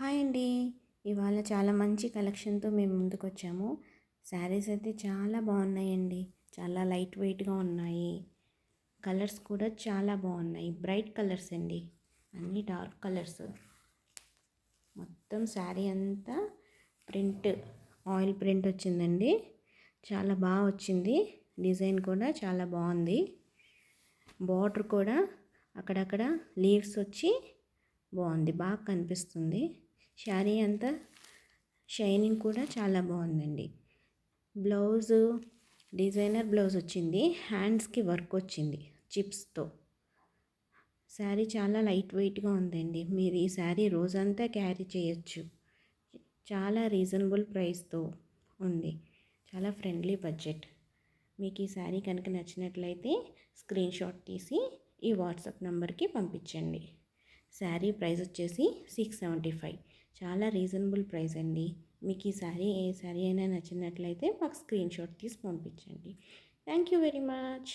Hi అండి. ఇవాళ చాలా మంచి కలెక్షన్తో మేము ముందుకు వచ్చాము శారీస్ అయితే చాలా బాగున్నాయండి. చాలా లైట్ వెయిట్గా ఉన్నాయి. కలర్స్ కూడా చాలా బాగున్నాయి. బ్రైట్ కలర్స్ అండి. అన్నీ డార్క్ కలర్స్. మొత్తం శారీ అంతా ప్రింట్ ఆయిల్ ప్రింట్ వచ్చిందండి. చాలా బాగా వచ్చింది. డిజైన్ కూడా చాలా బాగుంది. బార్డర్ కూడా అక్కడక్కడ లీవ్స్ వచ్చి బాగుంది. బాగా కనిపిస్తుంది. శారీ అంతా షైనింగ్ కూడా చాలా బాగుందండి. బ్లౌజు డిజైనర్ బ్లౌజ్ వచ్చింది. హ్యాండ్స్కి వర్క్ వచ్చింది చిప్స్తో. శారీ చాలా లైట్ వెయిట్గా ఉందండి. మీరు ఈ శారీ రోజంతా క్యారీ చేయొచ్చు. చాలా రీజనబుల్ ప్రైస్తో ఉంది. చాలా ఫ్రెండ్లీ బడ్జెట్. మీకు ఈ శారీ కనుక నచ్చినట్లయితే స్క్రీన్ షాట్ తీసి ఈ వాట్సాప్ నెంబర్కి పంపించండి. శారీ ప్రైస్ వచ్చేసి సిక్స్ సెవెంటీ ఫైవ్. చాలా రీజనబుల్ ప్రైస్ అండి. మీకు ఈ సారీ ఏ సారీ అయినా నచ్చినట్లయితే మాకు స్క్రీన్ షాట్ తీసి పంపించండి. Thank you very much.